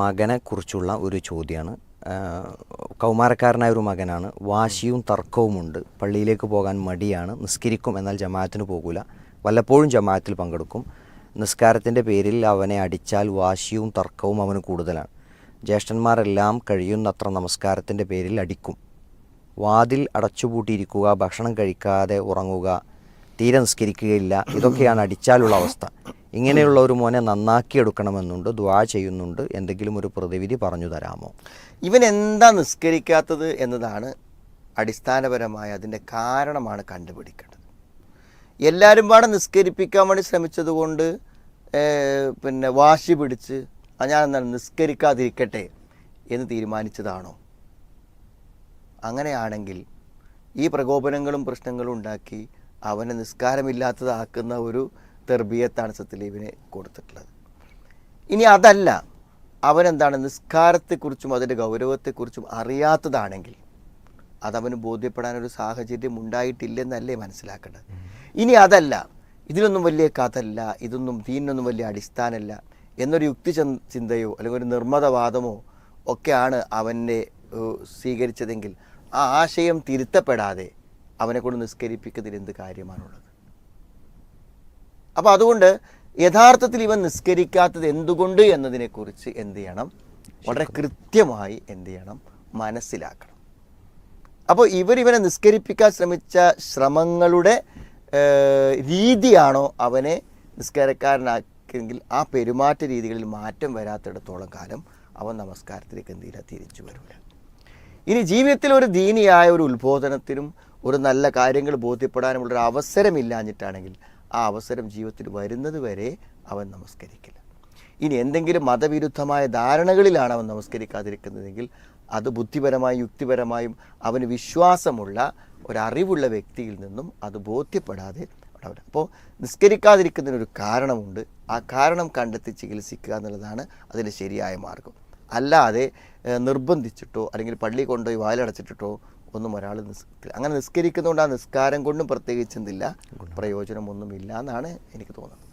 മകനെ കുറിച്ചുള്ള ഒരു ചോദ്യമാണ് കൗമാരക്കാരനായ ഒരു മകനാണ്. വാശിയും തർക്കവുമുണ്ട് പള്ളിയിലേക്ക് പോകാൻ മടിയാണ്. നിസ്കരിക്കും എന്നാൽ ജമാഅത്തിന് പോകൂല. വല്ലപ്പോഴും ജമാഅത്തിൽ പങ്കെടുക്കും. നിസ്കാരത്തിന്റെ പേരിൽ അവനെ അടിച്ചാൽ വാശിയും തർക്കവും അവന് കൂടുതലാണ്. ജ്യേഷ്ഠന്മാരെല്ലാം കഴിയുന്നത്ര നമസ്കാരത്തിന്റെ പേരിൽ അടിക്കും. വാതിൽ അടച്ചുപൂട്ടിയിരിക്കുക ഭക്ഷണം കഴിക്കാതെ ഉറങ്ങുക തീരെ നിസ്കരിക്കുകയില്ല ഇതൊക്കെയാണ് അടിച്ചാലുള്ള അവസ്ഥ. ഇങ്ങനെയുള്ള ഒരു മോനെ നന്നാക്കി എടുക്കണമെന്നുണ്ട് ദ്വാ ചെയ്യുന്നുണ്ട് എന്തെങ്കിലും ഒരു പ്രതിവിധി പറഞ്ഞു തരാമോ? ഇവൻ എന്താ നിസ്കരിക്കാത്തത് എന്നതാണ് അടിസ്ഥാനപരമായ അതിന്റെ കാരണമാണ് കണ്ടുപിടിക്കേണ്ടത്. എല്ലാവരും പാടെ നിസ്കരിപ്പിക്കാൻ വേണ്ടി ശ്രമിച്ചതുകൊണ്ട് പിന്നെ വാശി പിടിച്ച് "ആ, ഞാൻ എന്താണ് നിസ്കരിക്കാതിരിക്കട്ടെ എന്ന് തീരുമാനിച്ചതാണോ? അങ്ങനെയാണെങ്കിൽ ഈ പ്രകോപനങ്ങളും പ്രശ്നങ്ങളും ഉണ്ടാക്കി അവനെ നിസ്കാരമില്ലാത്തതാക്കുന്ന ഒരു തെർബിയത്താണ് ഇവന് കൊടുത്തിട്ടുള്ളത്. ഇനി അതല്ല അവനെന്താണ് നിസ്കാരത്തെക്കുറിച്ചും അതിന്റെ ഗൗരവത്തെക്കുറിച്ചും അറിയാത്തതാണെങ്കിൽ അതവന് ബോധ്യപ്പെടാനൊരു സാഹചര്യം ഉണ്ടായിട്ടില്ലെന്നല്ലേ മനസ്സിലാക്കേണ്ടത്. ഇനി അതല്ല ഇതിനൊന്നും വലിയ കഥല്ല ഇതൊന്നും ദീനൊന്നും വലിയ അടിസ്ഥാനമല്ല എന്നൊരു യുക്തി ചിന്തയോ അല്ലെങ്കിൽ ഒരു നിർമ്മതവാദമോ ഒക്കെയാണ് അവനെ സ്വീകരിച്ചതെങ്കിൽ ആ ആശയം തിരുത്തപ്പെടാതെ അവനെക്കൊണ്ട് നിസ്കരിപ്പിക്കുന്നതിൽ എന്ത് കാര്യമാണുള്ളത്? അപ്പോൾ അതുകൊണ്ട് യഥാർത്ഥത്തിൽ ഇവൻ നിസ്കരിക്കാത്തത് എന്തുകൊണ്ട് എന്നതിനെക്കുറിച്ച് എന്ത് ചെയ്യണം? വളരെ കൃത്യമായി എന്ത് ചെയ്യണം? മനസ്സിലാക്കണം. അപ്പോൾ ഇവരിവനെ നിസ്കരിപ്പിക്കാൻ ശ്രമിച്ച ശ്രമങ്ങളുടെ രീതിയാണോ അവനെ നിസ്കാരക്കാരനാക്കിയെങ്കിൽ ആ പെരുമാറ്റ രീതികളിൽ മാറ്റം വരാത്തിടത്തോളം കാലം അവൻ നമസ്കാരത്തിലേക്ക് എന്തില്ല തിരിച്ചു വരില്ല ഇനി ജീവിതത്തിൽ ഒരു ദീനിയായ ഒരു ഉത്ബോധനത്തിനും ഒരു നല്ല കാര്യങ്ങൾ ബോധ്യപ്പെടാനുമുള്ളൊരു അവസരമില്ലാഞ്ഞിട്ടാണെങ്കിൽ ആ അവസരം ജീവിതത്തിൽ വരുന്നത് വരെ അവൻ നമസ്കരിക്കില്ല. ഇനി എന്തെങ്കിലും മതവിരുദ്ധമായ ധാരണകളിലാണ് അവൻ നമസ്കരിക്കാതിരിക്കുന്നതെങ്കിൽ അത് ബുദ്ധിപരമായും യുക്തിപരമായും അവന് വിശ്വാസമുള്ള ഒരറിവുള്ള വ്യക്തിയിൽ നിന്നും അത് ബോധ്യപ്പെടാതെ അപ്പോൾ നിസ്കരിക്കാതിരിക്കുന്നതിനൊരു കാരണമുണ്ട്. ആ കാരണം കണ്ടെത്തി ചികിത്സിക്കുക എന്നുള്ളതാണ് അതിന്റെ ശരിയായ മാർഗം. അല്ലാതെ നിർബന്ധിച്ചിട്ടോ അല്ലെങ്കിൽ പള്ളി കൊണ്ടുപോയി വായിലടച്ചിട്ടിട്ടോ ഒന്നും ഒരാൾ അങ്ങനെ നിസ്കരിക്കുന്നതുകൊണ്ട് ആ നിസ്കാരം കൊണ്ടും പ്രത്യേകിച്ച് എന്തില്ല പ്രയോജനമൊന്നുമില്ല എന്നാണ് എനിക്ക് തോന്നുന്നത്.